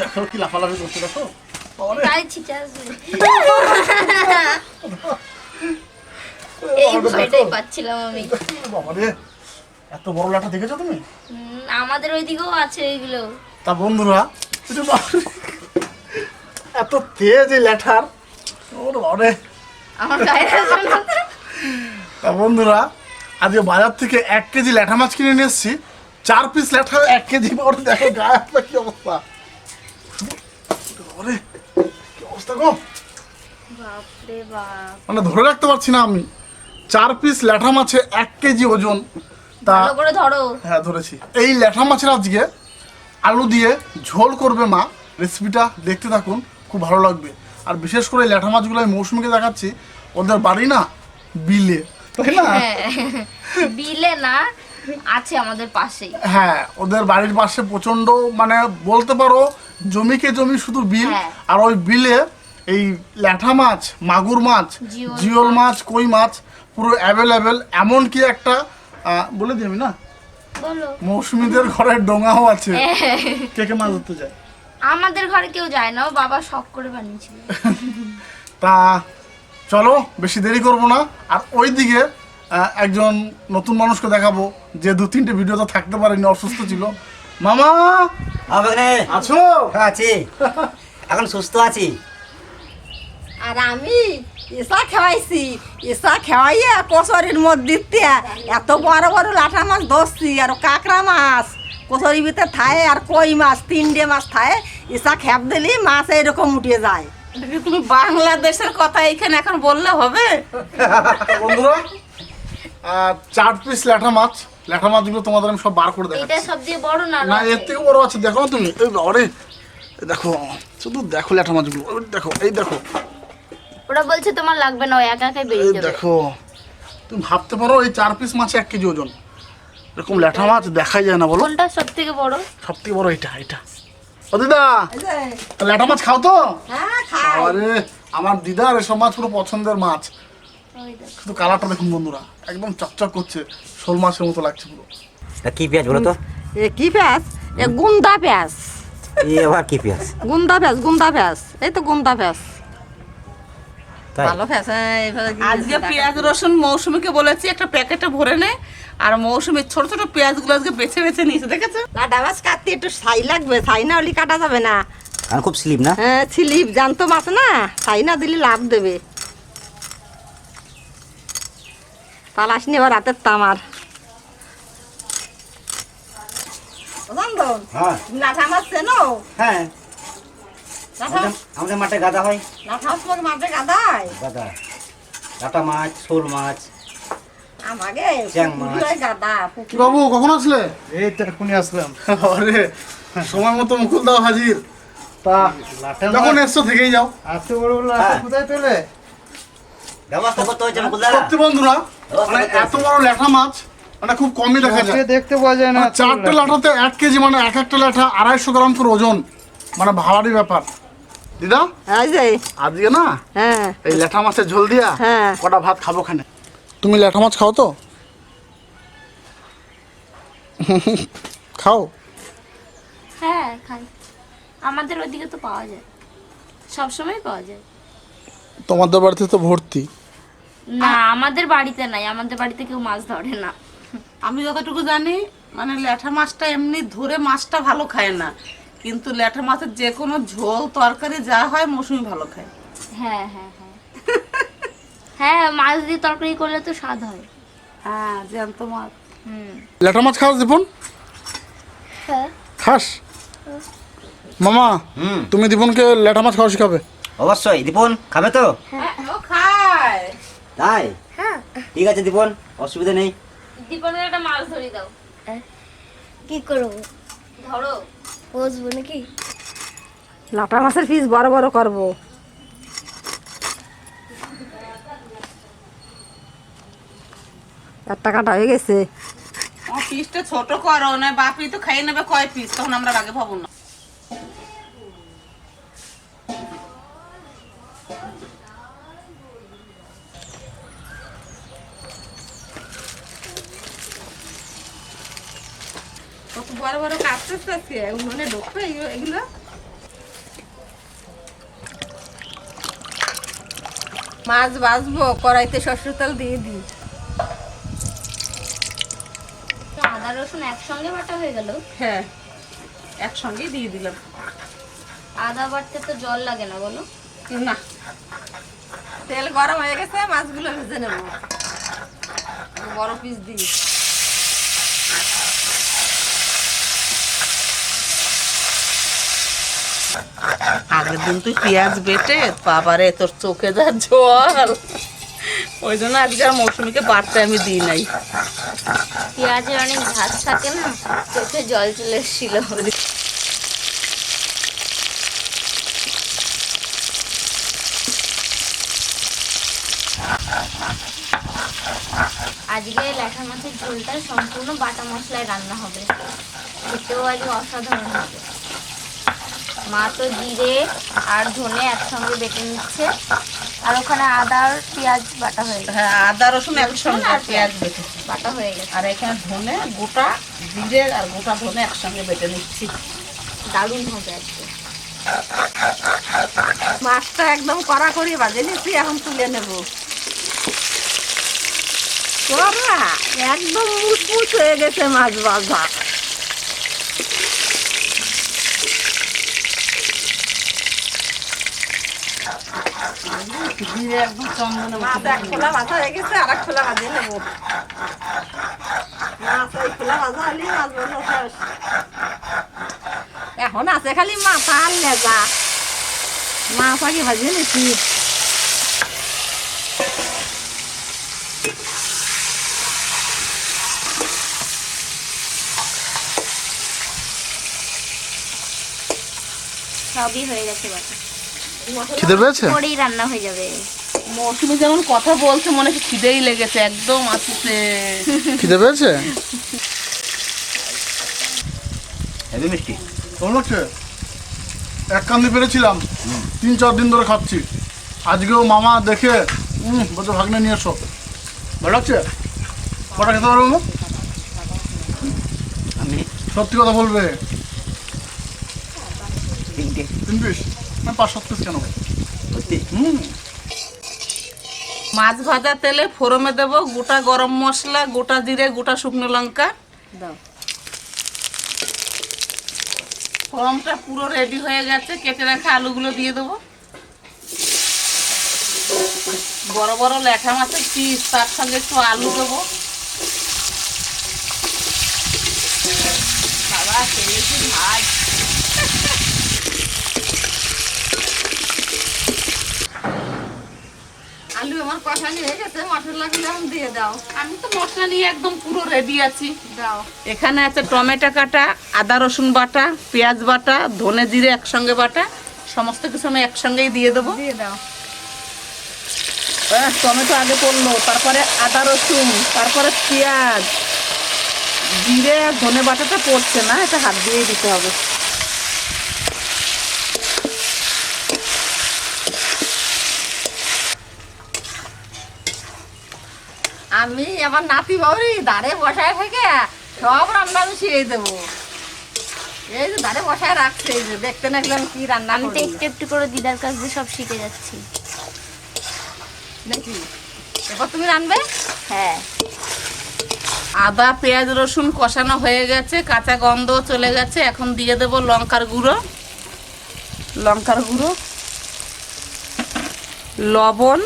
দেখো কি লাফালাফি করছে দেখো। এত বড় লাঠা দেখেছ তুমি? আমাদের ওইদিকেও আছে এগুলো তা বন্ধুরা এত তেজ এই ওরে না তো। বন্ধুরা আজকে বাজার থেকে এক কেজি ল্যাঠা মাছ কিনে নিয়ে এসেছি। চার পিস ল্যাঠা এক কেজি ওরে দেখো গায়ে কি অবস্থা। ওরে কি অবস্থা গো? বাপরে বাপ। মানে ধরে রাখতে পারছি না আমি। চার পিস ল্যাঠা মাছে এক কেজি ওজন। তা ভালো করে ধরো। হ্যাঁ ধরেছি। এই ল্যাঠা মাছের আজকে আলু দিয়ে ঝোল করবে মা। রেসিপিটা দেখতে থাকুন খুব ভালো লাগবে। আর বিশেষ করে ল্যাঠা মাছগুলো আমি মৌসুমিকে দেখাচ্ছি ওদের বাড়ি না বিলে তাই না? হ্যাঁ বিলে না আছে আমাদের পাশেই। হ্যাঁ ওদের বাড়ির পাশে প্রচণ্ড মানে বলতে পারো জমিকে জমি শুধু বিল হ্যাঁ। আর ওই বিলে এই ল্যাঠা মাছ মাগুর মাছ জিওল মাছ। কই মাছ পুরো অ্যাভেলেবেল এমনকি একটা বলে দিই আমি না মৌসুমীদের ঘরের ডোঙাও আছে। হ্যাঁ। কে কে মাছ ধরতে যায়? আমাদের ঘরে কেউ যায় না বাবা শখ করে বানিয়েছিল। তা চলো বেশি দেরি করব না। আর ওইদিকে আহ, একজন নতুন মানুষকে দেখাবো যে দু তিনটে ভিডিওতে থাকতে পারেনি অসুস্থ ছিল। মামা! আমাকে আছো? আছি। এখন সুস্থ আছি। আর আমি এসা খাওয়াইছি। এসা খাওয়াইয়া কচুরির মধ্যে দিয়া এত বড় বড় লাঠা মাছ ধরছি আর কাঁকড়া মাছ। কচুরির ভিতরে থায় আর কই মাছ তিনটে মাছ থায়। এসা খেপ দিলি মাছ এরকম উঠে যায়। তুমি বাংলাদেশের কথা এখানে এখন বললে হবে? বন্ধুরা চার পিস ল্যাঠা মাছ ল্যাঠা মাছগুলো তোমাদের আমি সব বার করে এটা দেখাচ্ছি। সব দিয়ে বড় না না এর থেকে বড় আছে দেখো তুমি। এই বাবারে দেখো শুধু দেখো ল্যাঠা মাছগুলো। ওই দেখো এই দেখো। ওরা বলছে তোমার লাগবে না একা একাই বেরিয়ে যাবে। দেখো তুমি ভাবতে পারো এই চার পিস মাছ এক কেজি ওজন। এরকম ল্যাঠা মাছ দেখাই যায় না বলো। কোনটা সব থেকে বড়? সব থেকে বড় এটা এটা। ও দিদা তা ল্যাঠা মাছ খাও তো? হ্যাঁ খাই। আরে আমার দিদার এসব মাছ পুরো পছন্দের মাছ। শুধু কালারটা দেখুন বন্ধুরা একদম চকচক করছে শোল মাছের মতো লাগছে পুরো। কি পেঁয়াজ বলো তো? এ কি পেঁয়াজ? এ গুন্দা পেঁয়াজ। এই আবার কি পেঁয়াজ? গুন্দা পেঁয়াজ গুন্দা পেঁয়াজ। এই তো গুন্দা পেঁয়াজ। তাই? ভালো পেঁয়াজ হ্যাঁ, আজকে পেঁয়াজ রসুন মৌসুমীকে বলেছি একটা প্যাকেটে ভরে নে আর মৌসুমীর ছোট ছোট পেঁয়াজগুলো আজকে বেছে বেছে নিয়েছে দেখেছ? লাটা মাছ কাটতে একটু ছাই লাগবে ছাই না হলে কাটা যাবে না। আর খুব স্লিপ না? হ্যাঁ ছিলিপ জানতো মাছ না ছাই না দিলে লাভ দেবে। পালাস নি এবার রাতের তামার। হ্যাঁ। হ্যাঁ। আমাদের- মাঠে গাদা হয়। মাঠে গাদায়? গাদা। কাটা মাছ শোল মাছ আমাকে গাদা বাবু কখন আসলে? এই তো এখনই আসলাম। আরে সময় মতো মুকুল দাও হাজির। তা লাঠা যখন এসছো থেকেই যাও। এত বড় বড় হ্যাঁ। কোথায় পেলে? ব্যবস্থা করতে হয়েছে বন্ধুরা মানে এত বড় ল্যাঠা মাছ মানে খুব কমই দেখা যায়। দেখতে পাওয়া যায় না মানে চারটে। লাঠাতে এক কেজি মানে এক একটা লাঠা আড়াইশো গ্রাম করে ওজন। মানে ভাবারই ব্যাপার। দিদা আজকে না হ্যাঁ। এই ল্যাঠা মাছের ঝোল দিয়া হ্যাঁ। কটা ভাত খাব খানে তুমি ল্যাঠা মাছ খাও তো। খাও। হ্যাঁ খাই। আমাদের ওইদিকে তো পাওয়া যায়। সব সময় পাওয়া যায়। তোমাদের বাড়িতে তো ভর্তি। না আমাদের বাড়িতে নাই আমাদের বাড়িতে কেউ মাছ ধরে না। আমি যতটুকু জানি মানে ল্যাঠা মাছটা এমনি ধরে মাছটা ভালো খায় না। কিন্তু ল্যাঠা মাছের যে কোনো ঝোল তরকারি যা হয় মৌসুমি ভালো খায়। হ্যাঁ হ্যাঁ হ্যাঁ। হ্যাঁ মাছ দিয়ে তরকারি করলে তো স্বাদ হয়। হ্যাঁ জ্যান্ত মাছ। হুম। ল্যাঠা মাছ খাস দীপন হ্যাঁ। খাস মামা হুম। তুমি দীপনকে ল্যাঠা মাছ খাওয়া শিখাবে? অবশ্যই দীপন খাবে তো? খায় তাই? হ্যাঁ। ঠিক আছে দীপন অসুবিধা নেই। দীপনের একটা মাছ ধরি দাও। কি করব? ধরো। বসবো নাকি? লাটা মাছের পিস বড় বড় করব। একটা কাটা হয়ে গেছে। পিসটা ছোট করো না বাপি তো খাইয়ে নেবে কয় পিস তখন আমরা আগে ভাবো না। আছে এগুলো মানে মাছ বাজবো কড়াইতে সর্ষের তেল দিয়ে দিই। আদা রসুন একসঙ্গে বাটা হয়ে গেল? হ্যাঁ একসঙ্গে দিয়ে দিলাম। আদা বাটতে তো জল লাগে না বলো। না। তেল গরম হয়ে গেছে মাছগুলো ভেজে নেব। বড় পিস দিয়ে। আগের দিন তুই পেঁয়াজ বেটে, বাবারে, তোর চোখে যা জল। ওই জন্য আজকে আর মৌসুমিকে বাড়তে আমি দিই নাই। পেঁয়াজের অনেক ঝাঁজ থাকে না, চোখে জল চলে এসেছিল। আজকে ল্যাঠা মাছের ঝোলটা সম্পূর্ণ বাটা মশলায় রান্না হবে। খেতেও আজকে অসাধারণ হবে। মা তো জিরে আর ধনে একসঙ্গে বেটে নিচ্ছে। আর ওখানে আদা আর পেঁয়াজ বাটা হয়ে গেছে। হ্যাঁ আদা রসুন একসঙ্গে আর পেঁয়াজ বেটে। বাটা হয়ে গেছে। আর এখানে ধনে গোটা জিরে আর গোটা ধনে একসঙ্গে বেটে নিচ্ছি। দারুণ হবে আজকে। মাছটা একদম কড়া করে বাজে নিচ্ছি এখন তুলে নেব। একদম মুচমুচ হয়ে গেছে মাছ ভাজা জিরে একদম মাছ ভাজা হয়ে গেছে আর এক খোলা ভাজে নেব মাছ এই খোলা ভাজা হলে মাছ ভাজা এখন আছে খালি মাথা আর লেজা মাছ আগে ভাজিয়ে নিচ্ছি সবই হয়ে গেছে বাটা খিদে পেয়েছে? পরেই রান্না হয়ে যাবে। মৌসুমি যেমন কথা বলছে মনে হচ্ছে খিদেই লেগেছে একদম আসছে। খিদে পেয়েছে? হেভি মিষ্টি। কেমন লাগছে? এক কান্দি পেরেছিলাম। তিন চার দিন ধরে খাচ্ছি। আজকেও মামা দেখে হুম বলছে ভাগনে নিয়ে এসো। ভালো লাগছে? কটা খেতে পারব আমি সত্যি কথা বলবে। তিন পিস পাঁচ সাত পিস কেন হুম। মাছ ভাজা তেলে ফোড়মে দেব গোটা গরম মশলা গোটা জিরে গোটা শুকনো লঙ্কা। দাও। ফোড়নটা পুরো রেডি হয়ে গেছে কেটে রাখা আলুগুলো দিয়ে দেবো। বড় বড় ল্যাঠা মাছের পিস তার সঙ্গে একটু আলু দেবো। বাবা খেয়েছি ভাত আলু আমার কষানি হয়ে গেছে মশলাগুলো এখন দিয়ে দাও। আমি তো মশলা নিয়ে একদম পুরো রেডি আছি। দাও। এখানে আছে টমেটো কাটা আদা রসুন বাটা পেঁয়াজ বাটা ধনে জিরে একসঙ্গে বাটা সমস্ত কিছু আমি একসঙ্গেই দিয়ে দেবো। দিয়ে দাও। টমেটো আগে পড়ল তারপরে আদা রসুন তারপরে পেঁয়াজ। জিরে আর ধনে বাটাটা পড়ছে না এটা হাত দিয়েই দিতে হবে। আমি আমার নাতি বাউরি দাঁড়ে বসায় থেকে সব রান্না আমি শিখিয়ে দেবো। এই যে দাঁড়ে বসায় রাখছে এই যে দেখতে না গেলাম কি রান্না আমি তো একটু একটু করে দিদার কাছ দিয়ে সব শিখে যাচ্ছি। দেখি এবার তুমি রানবে হ্যাঁ। আদা পেঁয়াজ রসুন কষানো হয়ে গেছে কাঁচা গন্ধ চলে গেছে এখন দিয়ে দেব লঙ্কার গুঁড়ো। লঙ্কার গুঁড়ো লবণ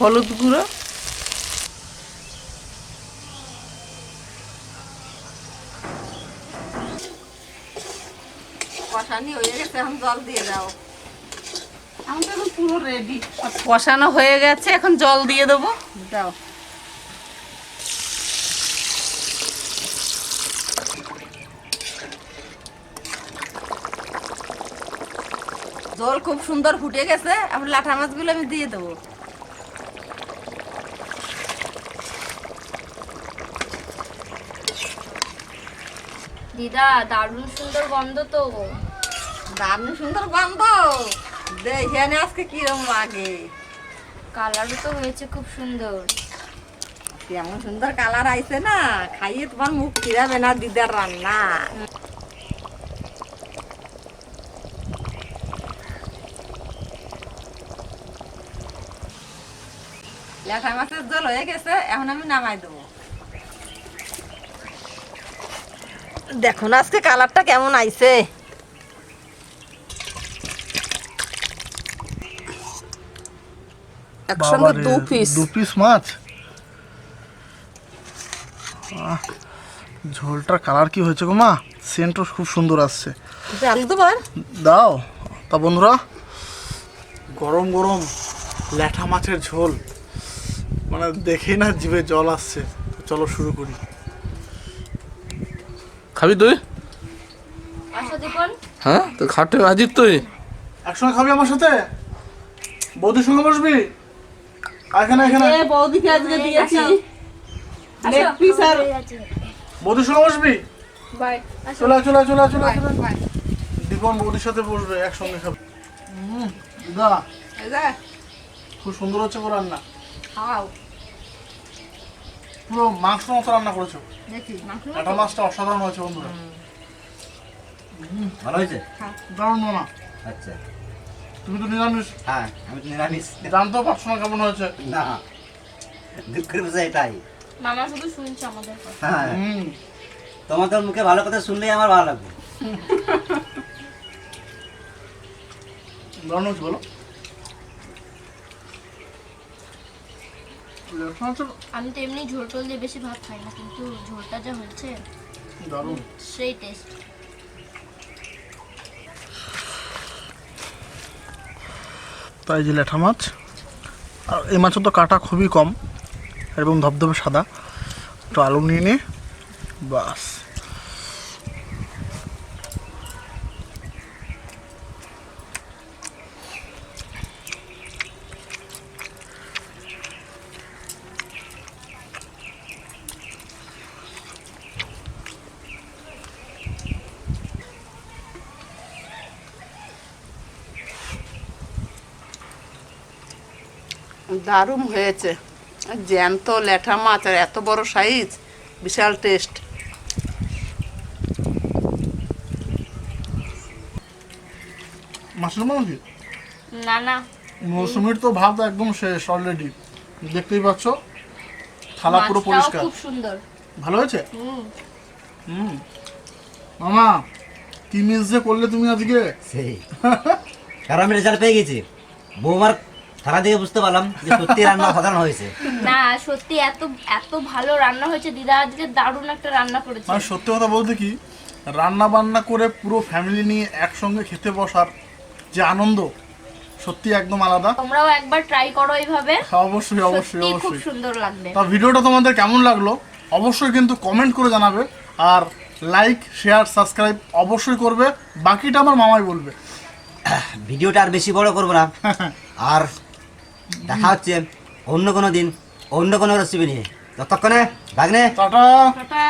হলুদ গুঁড়ো। কষানি হয়ে গেছে এখন জল দিয়ে দাও। আমাদের পুরো রেডি কষানো হয়ে গেছে এখন জল দিয়ে দেবো। দাও। জল খুব সুন্দর ফুটে গেছে এখন লাঠা মাছগুলো আমি দিয়ে দেবো। দিদা দারুণ সুন্দর গন্ধ তো। দারুণ সুন্দর গন্ধ। দেখেন আজকে কিরম লাগে। কালারও তো হয়েছে খুব সুন্দর। কেমন সুন্দর কালার আইছে না। খাইয়ে তোমার মুখ ফিরাবে না দিদার রান্না। লেখা মাছের জল হয়ে গেছে এখন আমি নামাই দেবো। দেখো না আজকে কালারটা কেমন আইছে? একসঙ্গে দু পিস দু পিস মাছ? আহ, ঝোলটার কালার কি হয়েছে গো মা? সেন্টও খুব সুন্দর আসছে। আলু দাও তা বন্ধুরা। গরম গরম ল্যাঠা মাছের ঝোল। মানে দেখেই না জিভে জল আসছে। চলো শুরু করি। খাবি তুই? হ্যাঁ তো খাটে আজির তুই? একসঙ্গে খাবি আমার সাথে? বৌদির সঙ্গে বসবি? আর এখানে এখানে। বৌদিকে আজকে দিয়েছি। লেগ পিস আর বৌদির সঙ্গে বসবি? চলে আয়, চলে আয়, চলে আয়, চলে চলে দীপন বৌদির সাথে বসবে একসঙ্গে খাবে। হুম দিদা এই খুব সুন্দর হচ্ছে রান্না। খাও। পুরো মাংস মতো রান্না করেছ। দেখি কাটা মাছটা অসাধারণ হয়েছে বন্ধুরা। ভালো হয়েছে? দারুণ মামা আচ্ছা। তুমি তো নিরামিষ। হ্যাঁ আমি তো নিরামিষ। জানতেও পারছ না কেমন হয়েছে। না দুঃখের বিষয় এটাই। মামা শুধু শুনছে আমাদের কথা। হ্যাঁ। হুম। তোমাদের মুখে ভালো কথা শুনলেই আমার ভালো লাগবে। দারুণ হয়েছে বলো। লেটনা হচ্ছে আমি তো এমনি ঝোল টোল দিয়ে বেশি ভাত খাই না কিন্তু ঝোলটা যা হয়েছে দারুণ। সেই টেস্ট তাই যে লেঠা মাছ। আর এই মাছের তো কাটা খুবই কম এবং ধবধবে সাদা। একটু আলু নিয়ে নিয়ে বাস। দারুণ হয়েছে। জ্যান্ত ল্যাঠা মাছ আর এত বড় সাইজ বিশাল টেস্ট। মাছের মাংস? না না। মৌসুমির তো ভাত একদম শেষ অলরেডি দেখতেই পাচ্ছ থালা পুরো পরিষ্কার। খুব সুন্দর। ভালো হয়েছে? হুম। হুম। মামা কি মিস যে করলে তুমি আজকে? সেই। কারণ আমি রেজাল্ট পেয়ে গেছি। বৌমার থালা দিয়ে বুঝতে পারলাম যে সত্যি রান্না সাধারণ হয়েছে। না সত্যি এত এত ভালো রান্না হয়েছে। দিদা আজকে দারুণ একটা রান্না করেছে। মানে সত্যি কথা বলতে কি রান্না বান্না করে পুরো ফ্যামিলি নিয়ে একসঙ্গে খেতে বসার যে আনন্দ সত্যি একদম আলাদা। তোমরাও একবার ট্রাই করো এইভাবে। হ্যাঁ, অবশ্যই অবশ্যই সত্যি খুব অবশ্যই। সুন্দর লাগবে। তা ভিডিওটা তোমাদের কেমন লাগল? অবশ্যই কিন্তু কমেন্ট করে জানাবে। আর লাইক শেয়ার সাবস্ক্রাইব অবশ্যই করবে। বাকিটা আমার মামাই বলবে। ভিডিওটা আর বেশি বড় করব না। আর দেখা হচ্ছে অন্য কোনো দিন অন্য কোনো রেসিপি নিয়ে। ততক্ষণে ভাগ্নে। টাটা। টাটা।